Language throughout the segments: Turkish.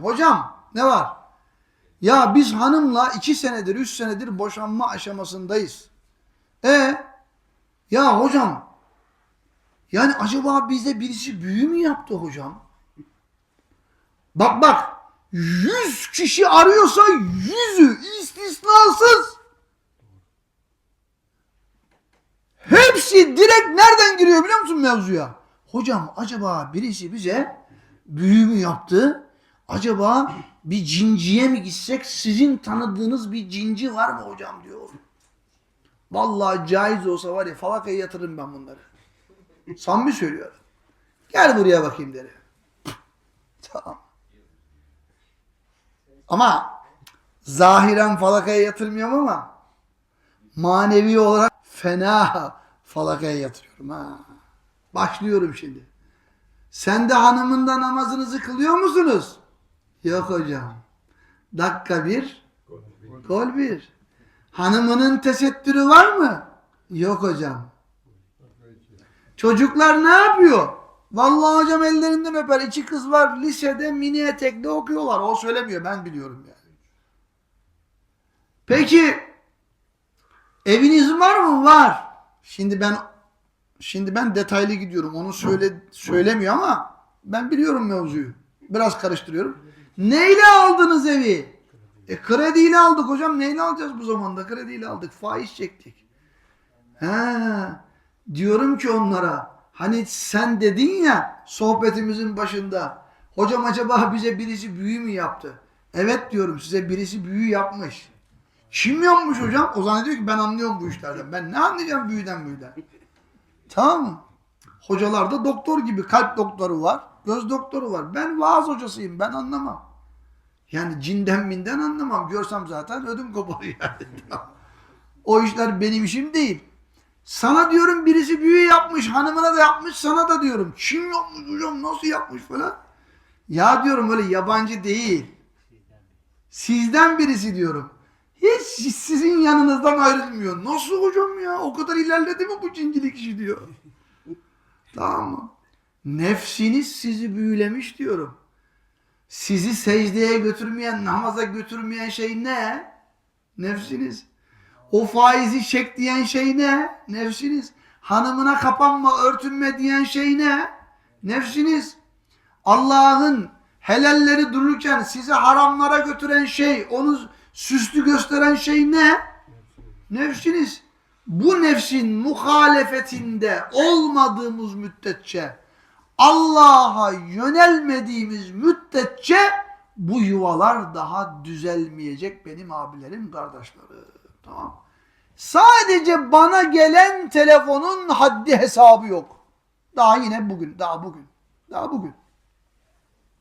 Hocam ne var? Ya biz hanımla iki senedir, üç senedir boşanma aşamasındayız. E ya hocam yani acaba bize birisi büyü mü yaptı hocam? Bak bak yüz kişi arıyorsa yüzü istisnasız hepsi direkt nereden giriyor biliyor musun mevzuya? Hocam acaba birisi bize büyü mü yaptı? Acaba bir cinciye mi gitsek sizin tanıdığınız bir cinci var mı hocam diyor. Vallahi caiz olsa var ya falakaya yatırırım ben bunları. Samimi söylüyorum. Gel buraya bakayım derim. Tamam. Ama zahiren falakaya yatırmıyorum ama manevi olarak fena falakaya yatırıyorum ha. Başlıyorum şimdi. Sen de hanımında namazınızı kılıyor musunuz? Yok hocam. Dakika bir, gol bir. Hanımının tesettürü var mı? Yok hocam. Çocuklar ne yapıyor? Vallahi hocam ellerinden öper. İki kız var lisede mini etekli okuyorlar. O söylemiyor ben biliyorum yani. Peki eviniz var mı? Var. Şimdi ben şimdi ben detaylı gidiyorum. Onu söyle söylemiyor ama ben biliyorum mevzuyu. Biraz karıştırıyorum. Neyle aldınız evi? E krediyle aldık hocam. Neyle alacağız bu zamanda? Krediyle aldık. Faiz çektik. He. Diyorum ki onlara hani sen dedin ya sohbetimizin başında hocam acaba bize birisi büyü mü yaptı? Evet diyorum size birisi büyü yapmış. Kim yapmış hocam? O zannediyor ki ben anlıyorum bu işlerden. Ben ne anlayacağım büyüden büyüden? Tamam mı? Hocalarda doktor gibi kalp doktoru var, göz doktoru var. Ben vaaz hocasıyım, ben anlamam. Yani cinden minden anlamam. Görsem zaten ödüm kopar yani. o işler benim işim değil. Sana diyorum birisi büyü yapmış, hanımına da yapmış, sana da diyorum. Kim yapmış hocam, nasıl yapmış falan. Ya diyorum öyle yabancı değil. Sizden birisi diyorum. Hiç sizin yanınızdan ayrılmıyor. Nasıl hocam ya? O kadar ilerledi mi bu cincilik işi diyor. tamam mı? Nefsiniz sizi büyülemiş diyorum. Sizi secdeye götürmeyen, namaza götürmeyen şey ne? Nefsiniz. O faizi çek diyen şey ne? Nefsiniz. Hanımına kapanma, örtünme diyen şey ne? Nefsiniz. Allah'ın helalleri dururken sizi haramlara götüren şey, onu süslü gösteren şey ne? Nefsiniz. Bu nefsin muhalefetinde olmadığımız müddetçe, Allah'a yönelmediğimiz müddetçe bu yuvalar daha düzelmeyecek benim abilerim, kardeşlerim. Tamam. Sadece bana gelen telefonun haddi hesabı yok. Daha yine bugün, daha bugün, daha bugün.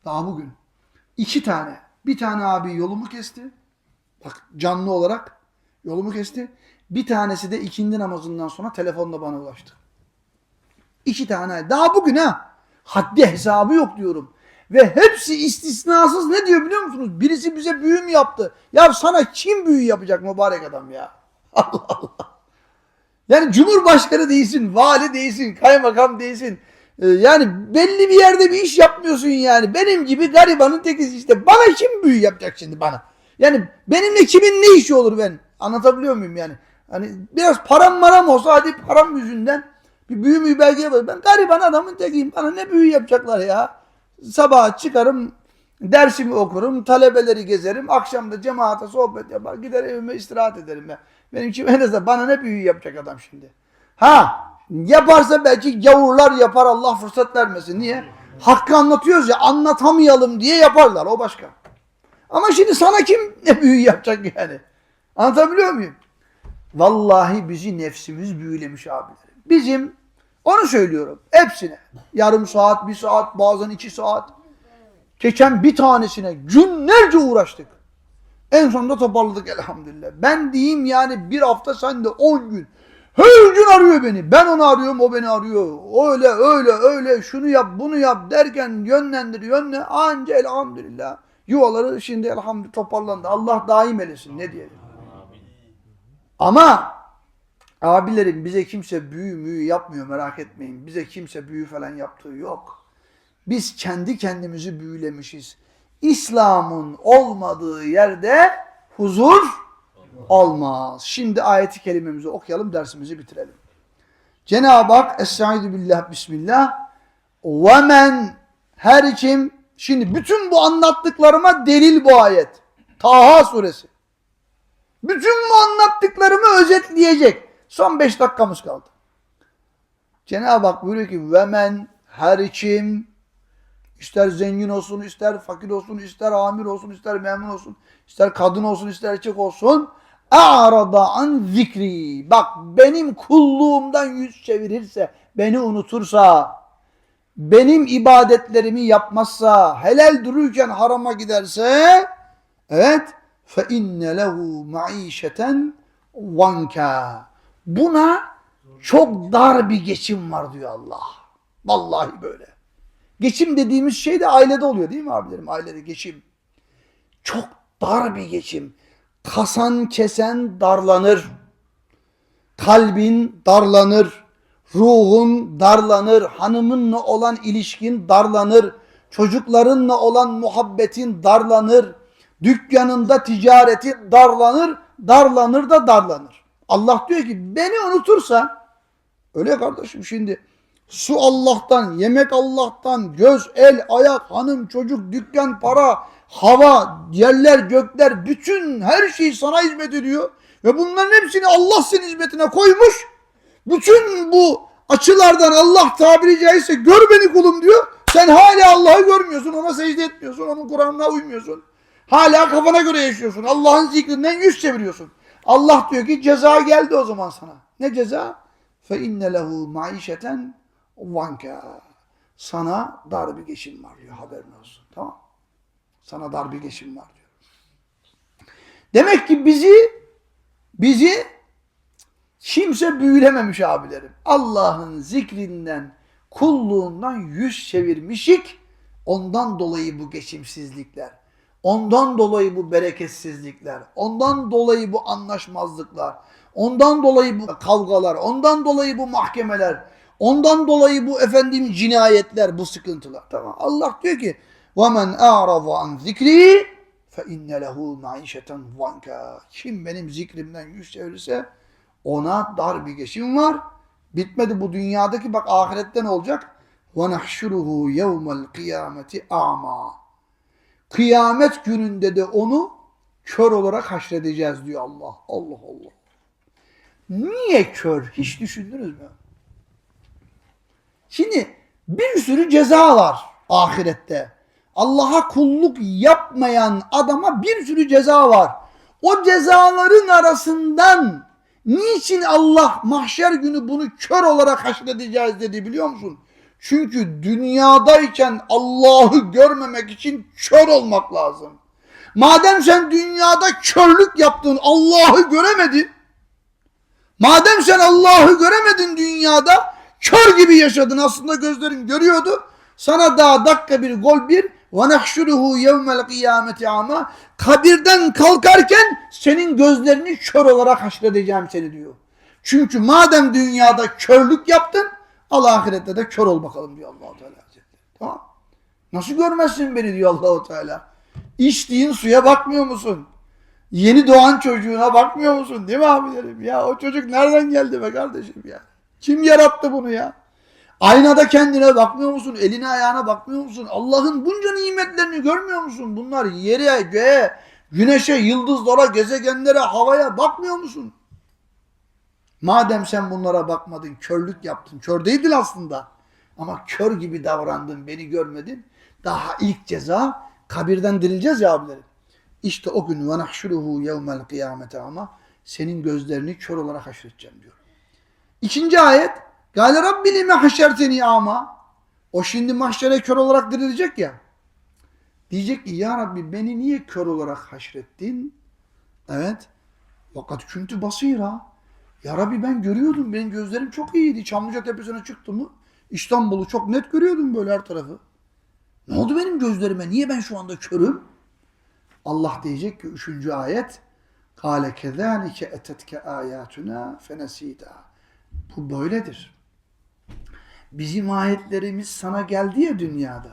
Daha bugün. iki tane. Bir tane abi yolumu kesti. Bak canlı olarak yolumu kesti. Bir tanesi de ikindi namazından sonra telefonla bana ulaştı. İki tane. Daha bugün ha. Haddi hesabı yok diyorum. Ve hepsi istisnasız ne diyor biliyor musunuz? Birisi bize büyü mü yaptı? Ya sana kim büyü yapacak mübarek adam ya? Allah Allah. Yani cumhurbaşkanı değilsin, vali değilsin, kaymakam değilsin. Ee, yani belli bir yerde bir iş yapmıyorsun yani. Benim gibi garibanın tekiz işte. Bana kim büyü yapacak şimdi bana? Yani benimle kimin ne işi olur ben? Anlatabiliyor muyum yani? Hani biraz param maram olsa hadi param yüzünden bir büyü müyü belge yaparım. Ben gariban adamın tekiyim. Bana ne büyü yapacaklar ya? Sabah çıkarım, dersimi okurum, talebeleri gezerim, akşam da cemaate sohbet yapar, gider evime istirahat ederim ya. Benim kim en azından bana ne büyü yapacak adam şimdi? Ha, yaparsa belki gavurlar yapar Allah fırsat vermesin. Niye? Hakkı anlatıyoruz ya anlatamayalım diye yaparlar o başka. Ama şimdi sana kim ne büyü yapacak yani? Anlatabiliyor muyum? Vallahi bizi nefsimiz büyülemiş abilerim. Bizim onu söylüyorum hepsine. Yarım saat, bir saat, bazen iki saat. Geçen bir tanesine günlerce uğraştık. En sonunda toparladık elhamdülillah. Ben diyeyim yani bir hafta sen de on gün. Her gün arıyor beni. Ben onu arıyorum o beni arıyor. Öyle öyle öyle şunu yap bunu yap derken yönlendir yönle. Anca elhamdülillah. Yuvaları şimdi elhamdülillah toparlandı. Allah daim eylesin ne diyelim. Ama abilerim bize kimse büyü müyü yapmıyor merak etmeyin. Bize kimse büyü falan yaptığı yok. Biz kendi kendimizi büyülemişiz. İslam'ın olmadığı yerde huzur olmaz. Şimdi ayeti kelimemizi okuyalım, dersimizi bitirelim. Cenab-ı Hak Estaizu billah bismillah ve men her kim şimdi bütün bu anlattıklarıma delil bu ayet. Taha suresi. Bütün bu anlattıklarımı özetleyecek. Son 5 dakikamız kaldı. Cenab-ı Hak buyuruyor ki ve men her kim ister zengin olsun, ister fakir olsun, ister amir olsun, ister memur olsun, ister kadın olsun, ister erkek olsun a'rada an zikri. Bak benim kulluğumdan yüz çevirirse, beni unutursa, benim ibadetlerimi yapmazsa, helal dururken harama giderse, evet, fe inne lehu maişeten vanka. Buna çok dar bir geçim var diyor Allah. Vallahi böyle. Geçim dediğimiz şey de ailede oluyor değil mi abilerim? Ailede geçim. Çok dar bir geçim. Kasan kesen darlanır. Kalbin darlanır. Ruhun darlanır. Hanımınla olan ilişkin darlanır. Çocuklarınla olan muhabbetin darlanır. Dükkanında ticaretin darlanır. Darlanır da darlanır. Allah diyor ki beni unutursa öyle kardeşim şimdi su Allah'tan, yemek Allah'tan, göz, el, ayak, hanım, çocuk, dükkan, para, hava, yerler, gökler, bütün her şey sana hizmet ediyor. Ve bunların hepsini Allah senin hizmetine koymuş. Bütün bu açılardan Allah tabiri caizse gör beni kulum diyor. Sen hala Allah'ı görmüyorsun, ona secde etmiyorsun, onun Kur'an'ına uymuyorsun. Hala kafana göre yaşıyorsun. Allah'ın zikrinden yüz çeviriyorsun. Allah diyor ki ceza geldi o zaman sana. Ne ceza? Fe inne lehu maişeten vanka. Sana dar bir geçim var diyor haberin olsun. Tamam. Sana dar bir geçim var diyor. Demek ki bizi bizi kimse büyülememiş abilerim. Allah'ın zikrinden, kulluğundan yüz çevirmişik. Ondan dolayı bu geçimsizlikler. Ondan dolayı bu bereketsizlikler. Ondan dolayı bu anlaşmazlıklar. Ondan dolayı bu kavgalar. Ondan dolayı bu mahkemeler. Ondan dolayı bu efendim cinayetler, bu sıkıntılar. Tamam. Allah diyor ki: "Ve a'rada an zikri fe inne lehu maişeten vanka." Kim benim zikrimden yüz çevirirse ona dar bir geçim var. Bitmedi bu dünyadaki bak ahirette ne olacak? Ve nahşuruhu yevmel kıyameti a'ma. Kıyamet gününde de onu kör olarak haşredeceğiz diyor Allah. Allah Allah. Niye kör? Hiç düşündünüz mü? Şimdi bir sürü ceza var ahirette. Allah'a kulluk yapmayan adama bir sürü ceza var. O cezaların arasından niçin Allah mahşer günü bunu kör olarak haşredeceğiz dedi biliyor musun? Çünkü dünyadayken Allah'ı görmemek için kör olmak lazım. Madem sen dünyada körlük yaptın, Allah'ı göremedin. Madem sen Allah'ı göremedin dünyada, kör gibi yaşadın. Aslında gözlerin görüyordu. Sana daha dakika bir gol bir ve nahşuruhu yevmel ama kabirden kalkarken senin gözlerini kör olarak haşredeceğim seni diyor. Çünkü madem dünyada körlük yaptın al ahirette de kör ol bakalım diyor Allahu Teala. Tamam. Nasıl görmezsin beni diyor Allahu Teala. İçtiğin suya bakmıyor musun? Yeni doğan çocuğuna bakmıyor musun? Değil mi abilerim? Ya o çocuk nereden geldi be kardeşim ya? Kim yarattı bunu ya? Aynada kendine bakmıyor musun? Eline ayağına bakmıyor musun? Allah'ın bunca nimetlerini görmüyor musun? Bunlar yere, göğe, güneşe, yıldızlara, gezegenlere, havaya bakmıyor musun? Madem sen bunlara bakmadın, körlük yaptın. Kör değildin aslında. Ama kör gibi davrandın, beni görmedin. Daha ilk ceza kabirden dirileceğiz ya abilerim. İşte o gün ve nahşuruhu yevmel kıyamete ama senin gözlerini kör olarak haşredeceğim diyor. İkinci ayet Gale Rabbi lime haşerteni ama o şimdi mahşere kör olarak dirilecek ya. Diyecek ki ya Rabbi beni niye kör olarak haşrettin? Evet. Fakat küntü basira. Ya Rabbi ben görüyordum. Benim gözlerim çok iyiydi. Çamlıca Tepesi'ne çıktı mı İstanbul'u çok net görüyordum böyle her tarafı. Ne oldu benim gözlerime? Niye ben şu anda körüm? Allah diyecek ki üçüncü ayet Kale kezalike etetke ayatuna fenesida. Bu böyledir. Bizim ayetlerimiz sana geldi ya dünyada.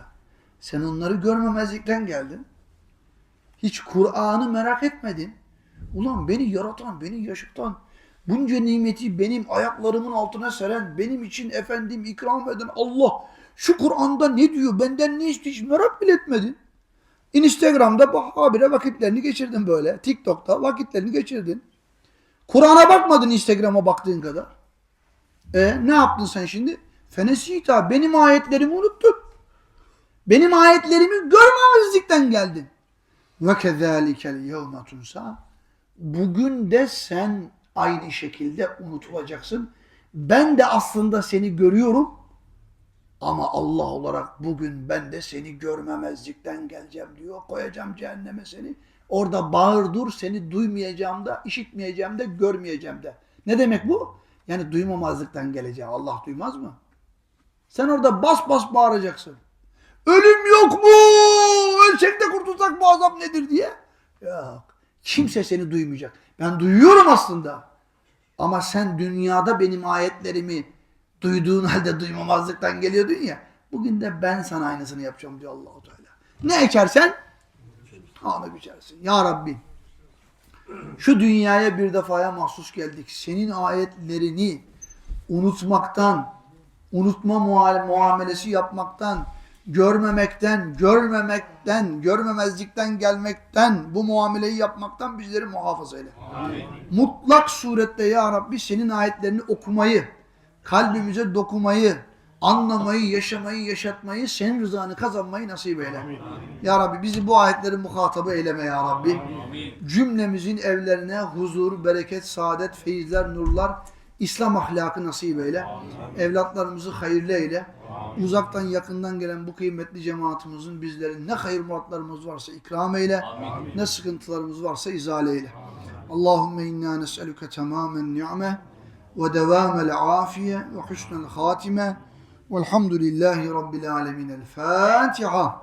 Sen onları görmemezlikten geldin. Hiç Kur'an'ı merak etmedin. Ulan beni yaratan, beni yaşatan, bunca nimeti benim ayaklarımın altına seren, benim için efendim ikram eden Allah şu Kur'an'da ne diyor, benden ne istiyor hiç merak bile etmedin. Instagram'da bu habire vakitlerini geçirdin böyle. TikTok'ta vakitlerini geçirdin. Kur'an'a bakmadın Instagram'a baktığın kadar. E ne yaptın sen şimdi? Fenesita benim ayetlerimi unuttun. Benim ayetlerimi görmemezlikten geldin. Ve kezalikel yevme. Bugün de sen aynı şekilde unutulacaksın. Ben de aslında seni görüyorum. Ama Allah olarak bugün ben de seni görmemezlikten geleceğim diyor. Koyacağım cehenneme seni. Orada bağır dur seni duymayacağım da, işitmeyeceğim de, görmeyeceğim de. Ne demek bu? Yani duymamazlıktan geleceğim. Allah duymaz mı? Sen orada bas bas bağıracaksın. Ölüm yok mu? Ölsek de kurtulsak bu azap nedir diye. Yok. Kimse seni duymayacak. Ben duyuyorum aslında. Ama sen dünyada benim ayetlerimi duyduğun halde duymamazlıktan geliyordun ya. Bugün de ben sana aynısını yapacağım diyor Allahu Teala. Ne ekersen onu biçersin. Ya Rabbi şu dünyaya bir defaya mahsus geldik. Senin ayetlerini unutmaktan, unutma muamelesi yapmaktan, görmemekten, görmemekten, görmemezlikten gelmekten, bu muameleyi yapmaktan bizleri muhafaza eyle. Mutlak surette ya Rabbi senin ayetlerini okumayı, kalbimize dokumayı, anlamayı, yaşamayı, yaşatmayı, senin rızanı kazanmayı nasip eyle. Ya Rabbi bizi bu ayetlerin muhatabı eyleme ya Rabbi. Cümlemizin evlerine huzur, bereket, saadet, feyizler, nurlar, İslam ahlakı nasip eyle. Evlatlarımızı hayırlı eyle. Uzaktan yakından gelen bu kıymetli cemaatimizin bizlerin ne hayır muratlarımız varsa ikram eyle. Ne sıkıntılarımız varsa izale eyle. Allahümme inna nes'eluke tamamen ni'me ve devamel afiye ve husnel hatime velhamdülillahi rabbil alemin. El Fatiha.